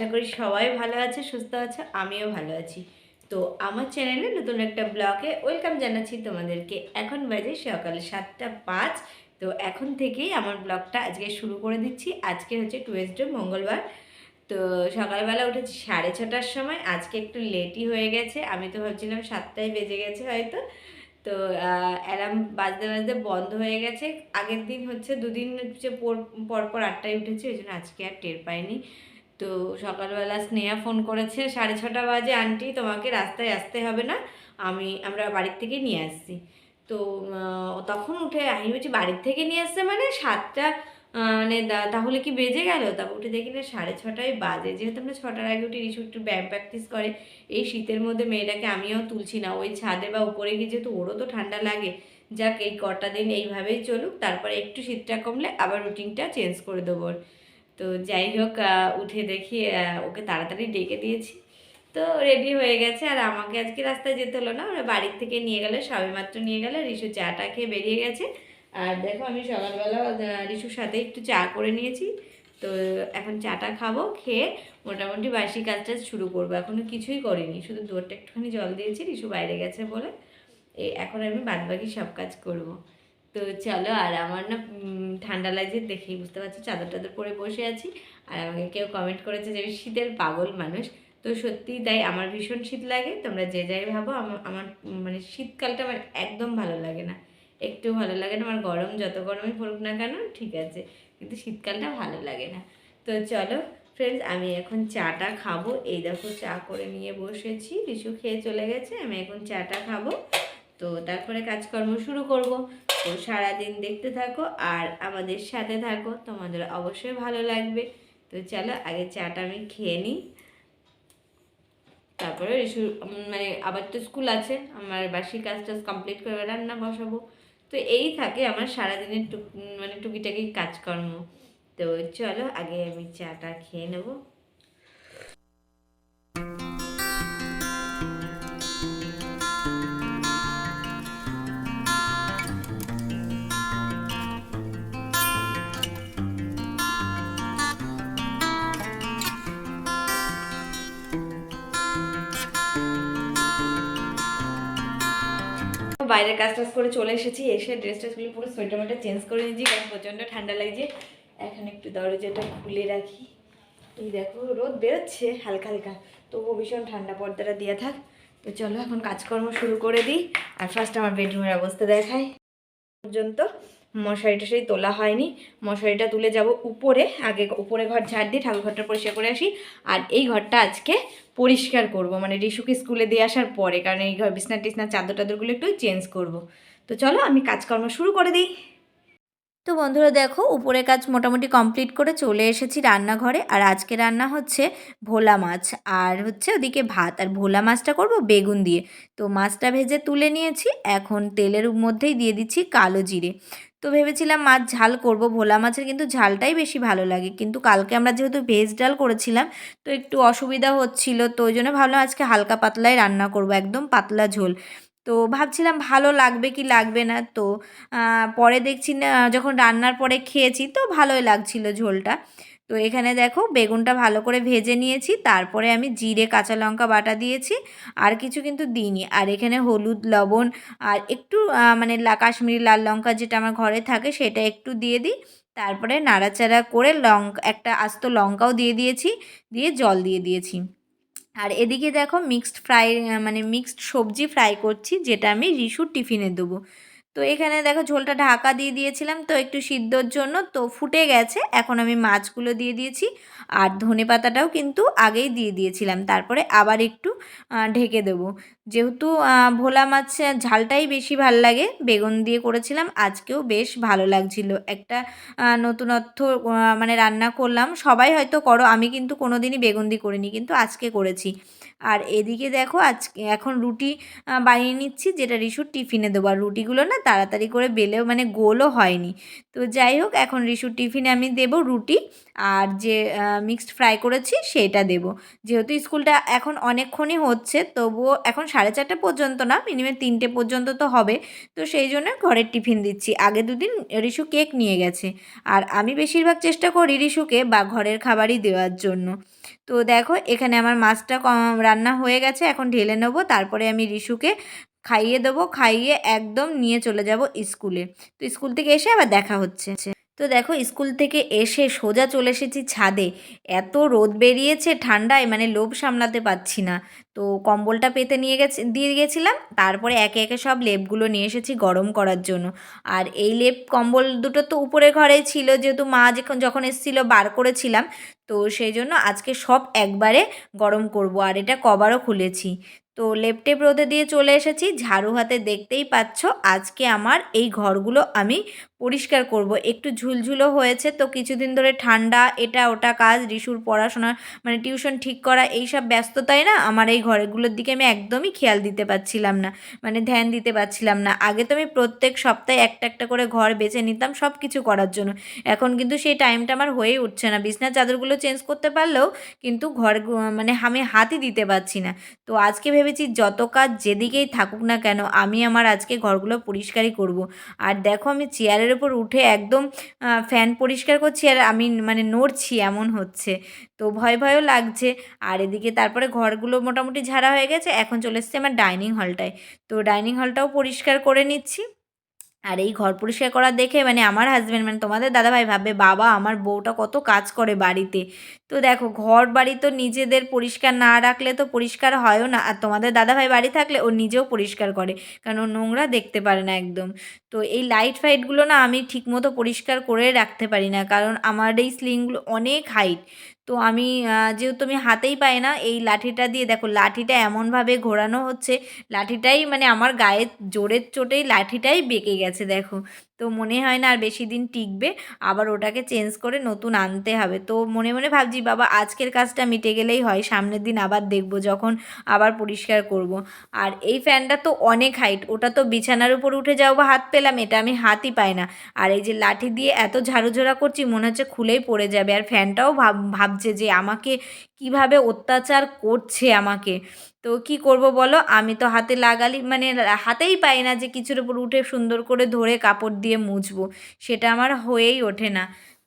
আশা করি সবাই ভালো আছে, সুস্থ আছে, আমিও ভালো আছি। তো আমার চ্যানেলে নতুন একটা ব্লগে ওয়েলকাম জানাচ্ছি তোমাদেরকে। এখন বাজে সকাল সাতটা পাঁচ। তো এখন থেকেই আমার ব্লগটা আজকে শুরু করে দিচ্ছি। আজকে হচ্ছে টুয়েসডে মঙ্গলবার। তো সকালবেলা উঠেছি সাড়ে ছটার সময়। আজকে একটু লেটই হয়ে গেছে। আমি তো ভাবছিলাম সাতটায় বেজে গেছে হয়তো। তো অ্যালার্ম বাজতে বাজতে বন্ধ হয়ে গেছে। আগের দিন হচ্ছে দুদিন হচ্ছে পর পর আটটায় উঠেছি। ওই জন্য আজকে আর টের পাইনি। তো সকালবেলা স্নেহা ফোন করেছে, সাড়ে ছটা বাজে, আন্টি, তোমাকে রাস্তায় আসতে হবে না, আমি, আমরা বাড়ির থেকে নিয়ে আসছি। তো তখন উঠে, আমি বলছি, বাড়ির থেকে নিয়ে আসছে মানে সাতটা মানে তাহলে কি বেজে গেল? তারপর উঠে দেখি না, সাড়ে ছটায় বাজে। যেহেতু আমরা ছটার আগে উঠে, রিসু একটু ব্যায়াম প্র্যাকটিস করে। এই শীতের মধ্যে মেয়েটাকে আমিও তুলছি না। ওই ছাদে বা উপরে গিয়ে যেহেতু, ওরও তো ঠান্ডা লাগে। যাক, এই কটা দিন এইভাবেই চলুক। তারপরে একটু শীতটা কমলে আবার রুটিনটা চেঞ্জ করে দেবো। তো যাই হোক উঠে দেখি ওকে তাড়াতাড়ি ডেকে দিয়েছি। তো রেডি হয়ে গেছে। আর আমাকে আজকে রাস্তায় যেতে হলো না। ওরা বাড়ির থেকে নিয়ে গেলে সবেমাত্র নিয়ে গেলে। রিসু চাটা খেয়ে বেরিয়ে গেছে। আর দেখো, আমি সকালবেলা রিসুর সাথে একটু চা করে নিয়েছি। তো এখন চাটা খাব, খেয়ে মোটামুটি বাসি কাজটা শুরু করব। এখনও কিছুই করিনি। শুধু দুয়ারটা একটুখানি জল দিয়েছি রিসু বাইরে গেছে বলে। এখন আমি বাদবাকি সব কাজ করব। তো চলো, আর আমার না ঠান্ডা লাগছে দেখেই বুঝতে পারছি চাদর টাদর পরে বসে আছি। আর আমাকে কেউ কমেন্ট করেছে যে শীতের পাগল মানুষ। তো সত্যিই তাই, আমার ভীষণ শীত লাগে, তোমরা যে যাই ভাবো, আমার মানে শীতকালটা আমার একদম ভালো লাগে না। একটু ভালো লাগে না, আমার গরম যত গরমই পড়ুক না কেন, ঠিক আছে, কিন্তু শীতকালটা ভালো লাগে না। তো চলো ফ্রেন্ডস আমি এখন চাটা খাব। এই দেখো, চা করে নিয়ে বসেছি রিসু খেয়ে চলে গেছে, আমি এখন চাটা খাব। তো তারপরে কাজকর্ম শুরু করব। তো সারাদিন দেখতে থাকো আর আমাদের সাথে থাকো। তোমাদের অবশ্যই ভালো লাগবে। তো চলো, আগে চাটা আমি খেয়ে নিই। তারপরে মানে আবার তো স্কুল আছে, আমার বাসি কাজ টাজ কমপ্লিট করে রান্না বসাবো। তো এই থাকে আমার সারাদিনের টুক মানে টুকিটাকি কাজকর্ম। তো চলো, আগে আমি চাটা খেয়ে নেব। বাইরের কাজ টাজ করে চলে এসেছি, এসে ড্রেস ট্রেসগুলো পুরো সোয়েটার মোটা চেঞ্জ করে নিয়েছি, কারণ প্রচণ্ড ঠান্ডা লাগছে। এখন একটু দরজাটা খুলে রাখি। এই দেখো, রোদ বেরোচ্ছে হালকা হালকা। তবুও ভীষণ ঠান্ডা পর্দাটা দিয়ে থাক। তো চলো এখন কাজকর্ম শুরু করে দিই, আর ফার্স্ট আমার বেডরুমের অবস্থা দেখাই। পর্যন্ত মশারি টশারি তোলা হয়নি। মশারিটা তুলে যাব উপরে, আগে উপরে ঘর ঝাড় দিয়ে ঠাকুর ঘরটা পরিষ্কার করে আসি। আর এই ঘরটা আজকে পরিষ্কার করব মানে রিশুকে স্কুলে দিয়ে আসার পরে, কারণ এই ঘর বিছনা টিছনা চাদর টাদরগুলো একটু চেঞ্জ করব। তো চলো আমি কাজকর্ম শুরু করে দিই। তো বন্ধুরা দেখো উপরে কাজ মোটামুটি কমপ্লিট করে চলে এসেছি রান্নাঘরে। আর আজকে রান্না হচ্ছে ভোলা মাছ, আর হচ্ছে ওদিকে ভাত। আর ভোলা মাছটা করব বেগুন দিয়ে। তো মাছটা ভেজে তুলে নিয়েছি, এখন তেলের মধ্যেই দিয়ে দিচ্ছি কালো জিরে। তো ভেবেছিলাম মাছ ঝাল করব, ভোলা মাছের কিন্তু ঝালটাই বেশি ভালো লাগে। কিন্তু কালকে আমরা যেহেতু ভেজ ডাল করেছিলাম, তো একটু অসুবিধা হচ্ছিল, তো ওই জন্য ভাবলাম আজকে হালকা পাতলাই রান্না করব, একদম পাতলা ঝোল। তো ভাবছিলাম ভালো লাগবে কি লাগবে না। তো পরে দেখছি না, যখন রান্নার পরে খেয়েছি তো ভালোই লাগছিল ঝোলটা। তো এখানে দেখো বেগুনটা ভালো করে ভেজে নিয়েছি, তারপরে আমি জিরে, কাঁচা লঙ্কা বাটা দিয়েছি, আর কিছু কিন্তু দিইনি। আর এখানে হলুদ, লবণ, আর একটু মানে কাশ্মীরি লাল লঙ্কা যেটা আমার ঘরে থাকে সেটা একটু দিয়ে দিই। তারপরে নাড়াচাড়া করে লঙ্কা একটা আস্ত লঙ্কাও দিয়ে দিয়েছি, দিয়ে জল দিয়ে দিয়েছি। আর এদিকে দেখো মিক্সড ফ্রাই মানে মিক্সড সবজি ফ্রাই করছি, যেটা আমি রিশুর টিফিনে দেবো। তো এখানে দেখো ঝোলটা ঢাকা দিয়ে দিয়েছিলাম, তো একটু সিদ্ধর জন্য, তো ফুটে গেছে। এখন আমি মাছগুলো দিয়ে দিয়েছি, আর ধনে পাতাটাও কিন্তু আগেই দিয়ে দিয়েছিলাম। তারপরে আবার একটু ঢেকে দেবো। যেহেতু ভোলা মাছ ঝালটাই বেশি ভালো লাগে, বেগুন দিয়ে করেছিলাম, আজকেও বেশ ভালো লাগছিল। একটা নতুনত্ব মানে রান্না করলাম, সবাই হয়তো করো, আমি কিন্তু কোনো দিনই বেগুন দিয়ে করিনি, কিন্তু আজকে করেছি। আর এদিকে দেখো আজকে, এখন রুটি বানিয়ে নিচ্ছি, যেটা রিশুর টিফিনে দেবো। আর রুটিগুলো না তাড়াতাড়ি করে বেলেও মানে গোলও হয়নি। তো যাই হোক, এখন রিশুর টিফিনে আমি দেবো রুটি, আর যে মিক্সড ফ্রাই করেছি সেটা দেবো। যেহেতু স্কুলটা এখন অনেকক্ষণই হচ্ছে, তবুও এখন সাড়ে চারটে পর্যন্ত না মিনিমাম তিনটে পর্যন্ত তো হবে। তো সেই জন্য ঘরের টিফিন দিচ্ছি। আগে দুদিন রিশু কেক নিয়ে গেছে। আর আমি বেশিরভাগ চেষ্টা করি রিশুকে বা ঘরের খাবারই দেওয়ার জন্য। তো দেখো, এখানে আমার মাছটা রান্না হয়ে গেছে, এখন ঢেলে নেব। তারপরে আমি রিশুকে খাইয়ে দেবো, খাইয়ে একদম নিয়ে চলে যাব স্কুলে। তো স্কুল থেকে এসে আবার দেখা হচ্ছে। তো দেখো, স্কুল থেকে এসে সোজা চলে এসেছি ছাদে। এত রোদ বেরিয়েছে ঠান্ডায় মানে লোভ সামলাতে পারছি না। তো কম্বলটা পেতে নিয়ে গেছে, দিয়ে গেছিলাম, তারপরে একে একে সব লেপগুলো নিয়ে এসেছি গরম করার জন্য। আর এই লেপ কম্বল দুটো তো উপরের ঘরেই ছিল, যেহেতু মা যখন যখন এসেছিল বার করেছিলাম, তো সেই জন্য আজকে সব একবারে গরম করব, আর এটা কভারও খুলেছি। তো লেপ টেপ রোদে দিয়ে চলে এসেছি। ঝাড়ু হাতে দেখতেই পাচ্ছ আজকে আমার এই ঘরগুলো আমি পরিষ্কার করব। একটু ঝুলঝুলো হয়েছে তো কিছুদিন ধরে ঠান্ডা, এটা ওটা কাজ রিশুর পড়াশোনা মানে টিউশন ঠিক করা, এইসব ব্যস্ততায় না আমার এই ঘরগুলোর দিকে আমি একদমই খেয়াল দিতে পারছিলাম না মানে ধ্যান দিতে পারছিলাম না। আগে তো আমি প্রত্যেক সপ্তাহে একটা একটা করে ঘর বেছে নিতাম সব কিছু করার জন্য। এখন কিন্তু সেই টাইমটা আমার হয়ে উঠছে না। বিছনার চাদরগুলো চেঞ্জ করতে পারলেও কিন্তু ঘর মানে আমি হাতই দিতে পারছি না। তো আজকে ভেবেছি যত কাজ যেদিকেই থাকুক না কেন আমি আমার আজকে ঘরগুলো পরিষ্কারই করব। আর দেখো আমি চেয়ারের ওপর উঠে একদম ফ্যান পরিষ্কার করছি আর আমি মানে নড়ছি এমন হচ্ছে। তো ভয় ভয়ও লাগছে। আর এদিকে তারপরে ঘরগুলো মোটামুটি ঝাড়া হয়ে গেছে। এখন চলে এসছে আমার ডাইনিং হলটায়। তো ডাইনিং হলটাও পরিষ্কার করে নিচ্ছি। আর এই ঘর পরিষ্কার করা দেখে মানে আমার হাজব্যান্ড মানে তোমাদের দাদাভাই ভাববে, বাবা, আমার বউটা কত কাজ করে বাড়িতে। তো দেখো, ঘর বাড়ি তো নিজেদের পরিষ্কার না রাখলে তো পরিষ্কার হয়ও না। আর তোমাদের দাদাভাই বাড়ি থাকলে ও নিজেও পরিষ্কার করে, কারণ ও নোংরা দেখতে পারে না একদম। তো এই লাইট ফাইটগুলো না আমি ঠিকমতো পরিষ্কার করে রাখতে পারি না, কারণ আমার এই স্লিংগুলো অনেক হাইট তো আমি যেহেতু আমি হাতেই পাই না, এই লাঠিটা দিয়ে দেখো, লাঠিটা এমনভাবে ঘোরানো হচ্ছে, লাঠিটাই মানে আমার গায়ে জোরের চোটেই লাঠিটাই বেঁকে গেছে, দেখো। তো মনে হয় না আর বেশি দিন টিকবে, আবার ওটাকে চেঞ্জ করে নতুন আনতে হবে। তো মনে মনে ভাবছি, বাবা, আজকের কাজটা মিটে গেলেই হয়, সামনের দিন আবার দেখব, যখন আবার পরিষ্কার করব। আর এই ফ্যানটা তো অনেক হাইট ওটা তো বিছানার উপর উঠে যাও বা হাত পেলাম, এটা আমি হাতই পাই না। আর এই যে লাঠি দিয়ে এত ঝাড়ুঝোড়া করছি, মনে হচ্ছে খুলেই পড়ে যাবে। আর ফ্যানটাও ভাব, ভাবছে যে আমাকে কীভাবে অত্যাচার করছে আমাকে। তো কি করব বলো? আমি তো হাতে লাগালি মানে হাতেই পাই না যে কিছুর উপর উঠে সুন্দর করে ধরে কাপড় দিয়ে মুছবো। সেটা আমার হয়েই ওঠে না।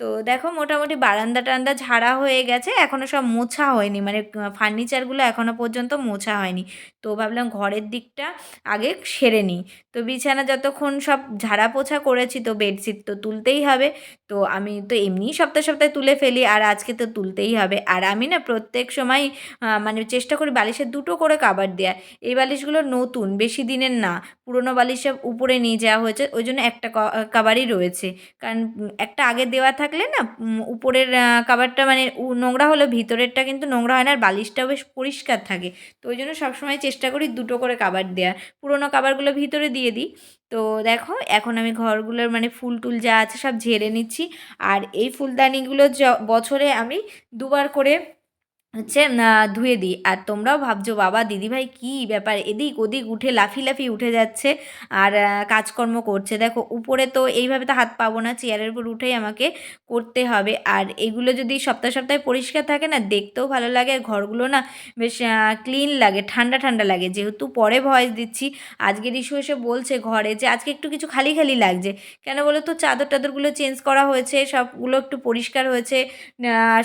তো দেখো মোটামুটি বারান্দা টারান্দা ঝাড়া হয়ে গেছে এখনও সব মোছা হয়নি মানে ফার্নিচারগুলো এখনও পর্যন্ত মোছা হয়নি। তো ভাবলাম ঘরের দিকটা আগে সেরে নিই। তো বিছানা যতক্ষণ সব ঝাড়া পোছা করেছি তো বেডশিট তো তুলতেই হবে। তো আমি তো এমনিই সপ্তাহে সপ্তাহে তুলে ফেলি আর আজকে তো তুলতেই হবে। আর আমি না প্রত্যেক সময় মানে চেষ্টা করি বালিশের দুটো করে কাবার দেওয়ার এই বালিশগুলো নতুন, বেশি দিনের না, পুরোনো বালিশ সব উপরে নিয়ে যাওয়া হয়েছে, ওই জন্য একটা কাবারই রয়েছে। কারণ একটা আগে দেওয়া থাকলে না উপরের কাবারটা মানে নোংরা হলে ভিতরেরটা কিন্তু নোংরা হয় না, আর বালিশটাও বেশ পরিষ্কার থাকে। তো ওই জন্য সবসময় চেষ্টা করি দুটো করে কাবার দেওয়ার। পুরোনো কাবারগুলো ভিতরে দিয়ে দিই। তো দেখো, এখন আমি ঘরগুলোর মানে ফুল টুল যা আছে সব ঝেড়ে নিচ্ছি। আর এই ফুলদানিগুলো বছরে আমি দুবার করে হচ্ছে ধুয়ে দিই। আর তোমরাও ভাবছ, বাবা, দিদিভাই কী ব্যাপার? এদিক ওদিক উঠে লাফি লাফি উঠে যাচ্ছে আর কাজকর্ম করছে। দেখো, উপরে তো এইভাবে তো হাত পাবো না, চেয়ারের উপর উঠেই আমাকে করতে হবে। আর এগুলো যদি সপ্তাহে সপ্তাহে পরিষ্কার থাকে না, দেখতেও ভালো লাগে। আর ঘরগুলো না বেশ ক্লিন লাগে, ঠান্ডা ঠান্ডা লাগে। যেহেতু পরে ভয়েস দিচ্ছি, আজকের ইস্যু এসে বলছে ঘরে যে, আজকে একটু কিছু খালি খালি লাগছে। কেন বলো তো, চাদর টাদরগুলো চেঞ্জ করা হয়েছে, সবগুলো একটু পরিষ্কার হয়েছে।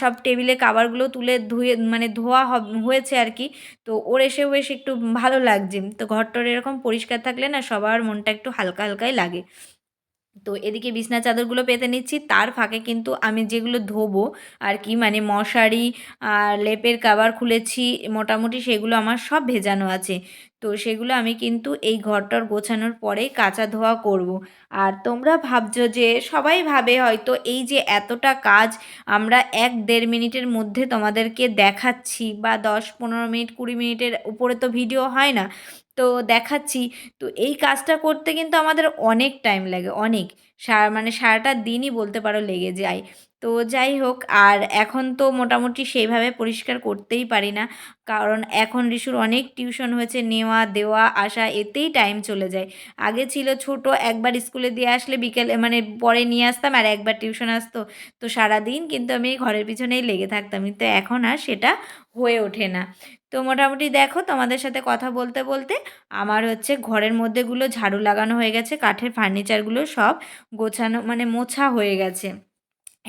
সব টেবিলে কাবারগুলো তুলে ধুয়ে মানে ধোয়া হয়েছে আর কি। তো ওর এসে বেশ একটু ভালো লাগছে। তো ঘরটর এরকম পরিষ্কার থাকলে না সবার মনটা একটু হালকা হালকাই লাগে। তো এদিকে বিছনা চাদরগুলো পেতে নিচ্ছি। তার ফাঁকে কিন্তু আমি যেগুলো ধোবো আর কি মানে মশারি আর লেপের কাবার খুলেছি, মোটামুটি সেগুলো আমার সব ভেজানো আছে। তো সেগুলো আমি কিন্তু এই ঘরটার গোছানোর পরেই কাঁচা ধোয়া করব। আর তোমরা ভাবছ যে, সবাই ভাবে হয়তো এই যে এতটা কাজ আমরা এক দেড় মিনিটের মধ্যে তোমাদেরকে দেখাচ্ছি বা দশ, পনেরো মিনিট, কুড়ি মিনিটের উপরে তো ভিডিও হয় না। তো দেখাচ্ছি। তো এই কাজটা করতে কিন্তু আমাদের অনেক টাইম লাগে, অনেক। সারা মানে সারাটা দিনই বলতে পারো লেগে যায়। তো যাই হোক, আর এখন তো মোটামুটি সেইভাবে পরিষ্কার করতেই পারি না। কারণ এখন রিশুর অনেক টিউশন হয়েছে, নেওয়া, দেওয়া, আসা, এতেই টাইম চলে যায়। আগে ছিল ছোট, একবার স্কুলে দিয়ে আসলে বিকেলে মানে পরে নিয়ে আসতাম আর একবার টিউশন আসতো। তো সারাদিন কিন্তু আমি ঘরের পিছনেই লেগে থাকতাম। কিন্তু এখন আর সেটা হয়ে ওঠে না। তো মোটামুটি দেখো, তোমাদের সাথে কথা বলতে বলতে আমার হচ্ছে ঘরের মধ্যেগুলো ঝাড়ু লাগানো হয়ে গেছে, কাঠের ফার্নিচারগুলো সব গোছানো মানে মোছা হয়ে গেছে।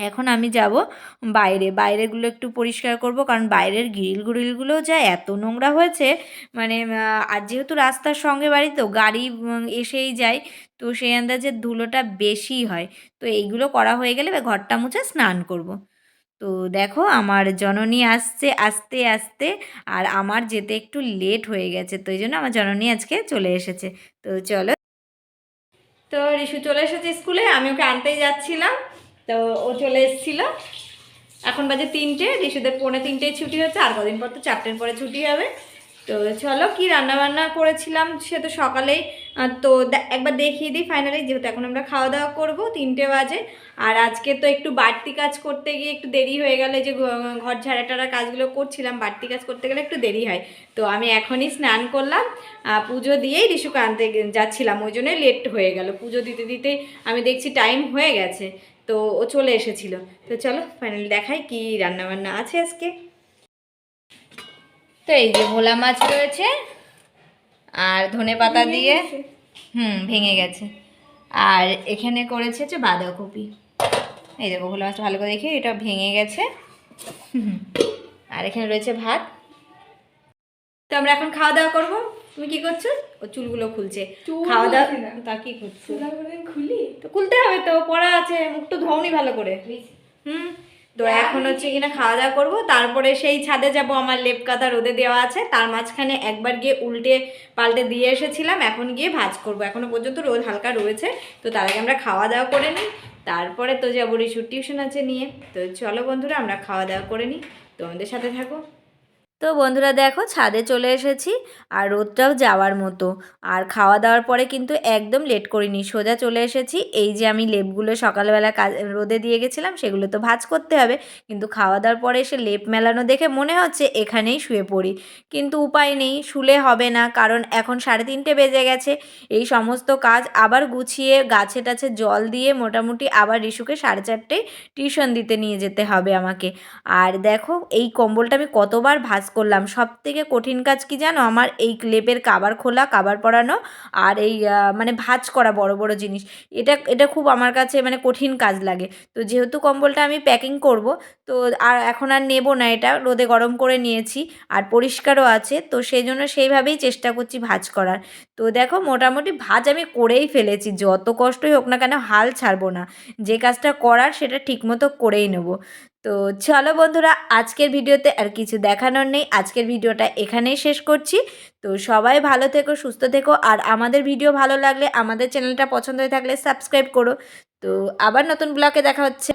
এখন আমি যাব বাইরে। বাইরেগুলো একটু পরিষ্কার করব, কারণ বাইরের গ্রিল গ্রিলগুলো যা এত নোংরা হয়েছে মানে আর যেহেতু রাস্তার সঙ্গে বাড়ি, তো গাড়ি এসেই যায়। তো সেই আন্দাজে ধুলোটা বেশি হয়। তো এইগুলো করা হয়ে গেলে ঘরটা মুছে স্নান করব। তো দেখো, আমার জননী আসছে, আস্তে আস্তে, আর আমার যেতে একটু লেট হয়ে গেছে, তো এই জন্য আমার জননী আজকে চলে এসেছে। তো চলো। তো রিশু চলে এসেছে স্কুলে, আমি ওকে আনতেই যাচ্ছিলাম। তো ও চলে এসেছিল। এখন বাজে তিনটে, ঋষিদের পৌনে তিনটেই ছুটি হচ্ছে, আর কদিন পর তো চারটের পরে ছুটি হবে। তো চলো কি রান্না বান্না করেছিলাম সে তো সকালেই। তো একবার দেখিয়ে দিই ফাইনালি যেহেতু এখন আমরা খাওয়া দাওয়া করব তিনটে বাজে। আর আজকে তো একটু বাড়তি কাজ করতে গিয়ে একটু দেরি হয়ে গেলে যে ঘর ঝাড়া টাড়া কাজগুলো করছিলাম, বাড়তি কাজ করতে গেলে একটু দেরি হয়। তো আমি এখনই স্নান করলাম পুজো দিয়েই রিশুকে আনতে যাচ্ছিলাম, ওই জন্যই লেট হয়ে গেল। পুজো দিতে দিতে আমি দেখছি টাইম হয়ে গেছে, তো ও চলে এসেছিল। তো চলো ফাইনালি দেখাই কি রান্নাবান্না আছে আজকে। তো এই যে ভোলা মাছ রয়েছে আর ধনে পাতা দিয়ে হুম ভেঙে গেছে। আর এখানে করেছে হচ্ছে বাঁধাকপি। এই দেখো ভোলা মাছটা ভালো করে দেখি এটা ভেঙে গেছে। আর এখানে রয়েছে ভাত। তো আমরা এখন খাওয়া দাওয়া করব। তুমি কি করছ? ও চুলগুলো খুলছে। খাওয়া দাওয়া তা কি করছ খুলি? তো খুলতে হবে তো পড়া আছে মুখটা ধোনি ভালো করে। হুম। তো এখন হচ্ছে কিনা খাওয়া দাওয়া করব। তারপরে সেই ছাদে যাব আমার লেপ কাঁথা রোদে দেওয়া আছে। তার মাঝখানে একবার গিয়ে উল্টে পাল্টে দিয়ে এসেছিলাম এখন গিয়ে ভাজ করব। এখনও পর্যন্ত রোদ হালকা রয়েছে তো তার আগে আমরা খাওয়া দাওয়া করে নিই। তারপরে তো যাব রিসুর টিউশন আছে নিয়ে। তো চলো বন্ধুরা আমরা খাওয়া দাওয়া করে নিই। তোমাদের সাথে থাকো। তো বন্ধুরা দেখো ছাদে চলে এসেছি আর রোদটাও যাওয়ার মতো। আর খাওয়া দাওয়ার পরে কিন্তু একদম লেট করিনি, সোজা চলে এসেছি। এই যে আমি লেপগুলো সকালবেলা কাজ, রোদে দিয়ে গেছিলাম, সেগুলো তো ভাজ করতে হবে। কিন্তু খাওয়া দাওয়ার পরে এসে লেপ মেলানো দেখে মনে হচ্ছে এখানেই শুয়ে পড়ি। কিন্তু উপায় নেই, শুলে হবে না, কারণ এখন সাড়ে তিনটে বেজে গেছে। এই সমস্ত কাজ আবার গুছিয়ে গাছে টাছে জল দিয়ে মোটামুটি আবার রিশুকে সাড়ে চারটেয় টিউশন দিতে নিয়ে যেতে হবে আমাকে। আর দেখো এই কম্বলটা আমি কতবার ভাজ করলাম। সব থেকে কঠিন কাজ কি জানো? আমার এই লেপের কাবার খোলা, কাবার পরানো আর এই মানে ভাজ করা বড় বড় জিনিস। এটা এটা খুব আমার কাছে মানে কঠিন কাজ লাগে। তো যেহেতু কম্বলটা আমি প্যাকিং করব, তো আর এখন আর নেব না এটা। রোদে গরম করে নিয়েছি আর পরিষ্কারও আছে। তো সেই জন্য সেইভাবেই চেষ্টা করছি ভাজ করার। তো দেখো, মোটামুটি ভাজ আমি করেই ফেলেছি। যত কষ্টই হোক না কেন হাল ছাড়বো না। যে কাজটা করার সেটা ঠিকমতো করেই নেব। তো চলো বন্ধুরা, আজকের ভিডিওতে আর কিছু দেখানোর নেই। আজকের ভিডিওটা এখানেই শেষ করছি। তো সবাই ভালো থেকো, সুস্থ থেকো। আর আমাদের ভিডিও ভালো লাগলে আমাদের চ্যানেলটা পছন্দ হয়ে থাকলে সাবস্ক্রাইব করো। তো আবার নতুন ব্লগে দেখা হচ্ছে।